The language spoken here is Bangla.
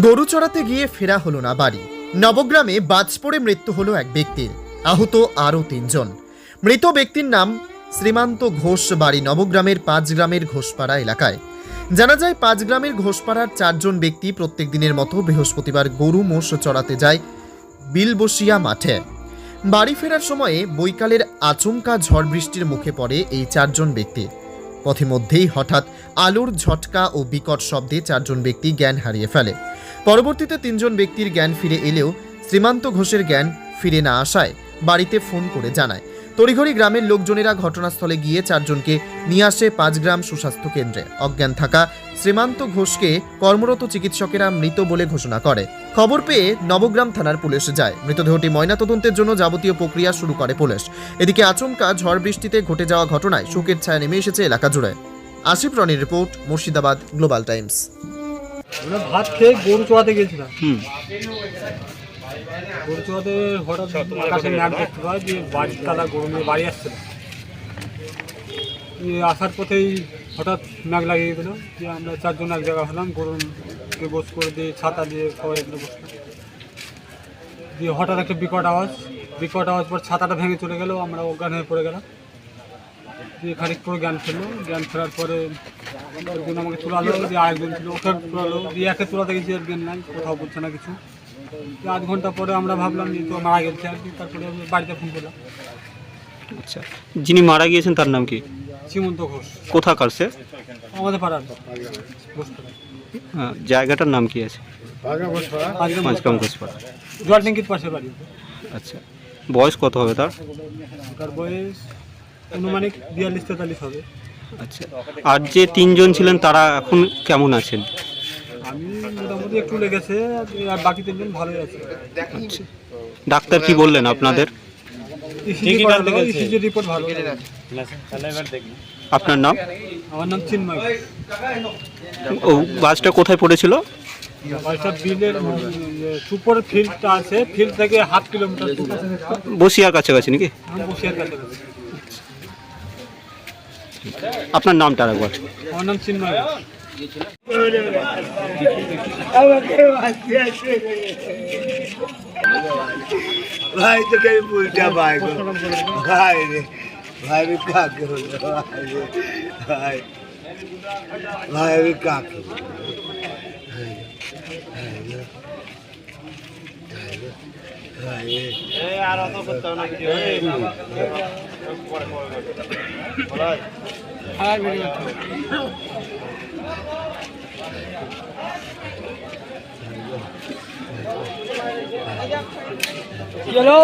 গরু চড়াতে গিয়ে ফেরা হলো না বাড়ি। নবগ্রামে বাজ পড়ে মৃত্যু হলো এক ব্যক্তির। আহত আরও তিনজন। মৃত ব্যক্তির নাম শ্রীমান্ত ঘোষ বাড়ি নবগ্রামের পাঁচ গ্রামের ঘোষপাড়া এলাকায়। জানা যায় পাঁচ গ্রামের ঘোষপাড়ার চারজন ব্যক্তি প্রত্যেক দিনের মতো বৃহস্পতিবার গরু মোষ চড়াতে যায় বিলবসিয়া মাঠে। বাড়ি ফেরার সময়ে বৈকালের আচমকা ঝড় বৃষ্টির মুখে পড়ে এই চারজন ব্যক্তি। পথিমধ্যেই হঠাৎ আলোর ঝটকা ও বিকট শব্দে চারজন ব্যক্তি জ্ঞান হারিয়ে ফেলে। পরবর্তীতে তিনজন ব্যক্তির জ্ঞান ফিরে এলেও শ্রীমান্ত ঘোষের জ্ঞান ফিরে না আসায় বাড়িতে ফোন করে জানায়। তড়িঘড়ি গ্রামের লোকজনেরা ঘটনাস্থলে গিয়ে চারজনকে নিয়ে আসে পাঁচগ্রাম সুস্বাস্থ্য কেন্দ্রে। অজ্ঞান থাকা শ্রীমান্ত ঘোষকে কর্মরত চিকিৎসকেরা মৃত বলে ঘোষণা করে। খবর পেয়ে নবগ্রাম থানার পুলিশ যায়। মৃতদেহটি ময়নাতদন্তের জন্য যাবতীয় প্রক্রিয়া শুরু করে পুলিশ। এদিকে আচমকা ঝড় বৃষ্টিতে ঘটে যাওয়া ঘটনায় শোকের ছায়া নেমে এসেছে এলাকা জুড়ে। আসিফ রনির রিপোর্ট মুর্শিদাবাদ, গ্লোবাল টাইমস। আমরা ভাত খেয়ে গরু চড়াতে গেছিলাম হুম। গরু চড়াতে হঠাৎ আকাশে ম্যাপ দেখতে পাই যে বাড়ির তালা গরু নিয়ে বাড়ি আসছিল। আসার পথেই হঠাৎ ম্যাগ লাগিয়ে গেলো দিয়ে আমরা চারজন এক জায়গা হলাম গরুকে বস করে দিয়ে ছাতা দিয়ে সবাই এগুলো বসলাম। দিয়ে হঠাৎ একটা বিকট আওয়াজ বিকট আওয়াজ পর ছাতাটা ভেঙে চলে গেল আমরা অজ্ঞান হয়ে পড়ে গেলাম। দিয়ে খানিক পরে জ্ঞান ফেলল। জ্ঞান ফেরার পরে একজন আমাকে তোলালো দিয়ে আরেকজন ছিল ওকে তোলালো। দিয়ে একে তোলাতে গেছি আর জ্ঞান নাই কোথাও বলছে না কিছু। আধ ঘণ্টা পরে আমরা ভাবলাম যে তো মারা গেছে আর কি তারপরে আমি বাড়িতে ফোন করলাম। আচ্ছা যিনি মারা গিয়েছেন তার নাম কি? সীমন্ত ঘোষ। কোথাকার সে? আমাদের পাড়ার। হ্যাঁ, জায়গাটার নাম কি আছে? পাঁচগ্রাম ঘোষপাড়া। জল ট্যাঙ্কির পাশে বাড়ি। আচ্ছা বয়স কত হবে তার? তার বয়স অনুমানিক বিয়াল্লিশ তেতাল্লিশ হবে। আচ্ছা। আর যে তিনজন ছিলেন তারা এখন কেমন আছেন? আমি মোটামুটি একটু লেগেছে আর বাকি তিনজন ভালোই আছে। আচ্ছা। ডাক্তার কি বললেন আপনাদের? ইসিজি ইসিজি রিপোর্ট ভালো আপনার নাম? আমার নাম চিন্ময়। ও বাসটা কোথায় পড়েছিল? বাসটা বিলের সুপার ফিল্ডটা আছে। ফিল্ড থেকে হাফ কিলোমিটার দূর। বসিয়ার কাছাকাছি নাকি? বসিয়ার কাছে আছি। আপনার নামটা আর একবার আমার নাম চিন্ময় ভাই তো কে উল্টা ভাই ভাই রে ভাই রে কাকে হলো ভাই রে ভাই ভাই রে। কাকে ভাই রে। চলো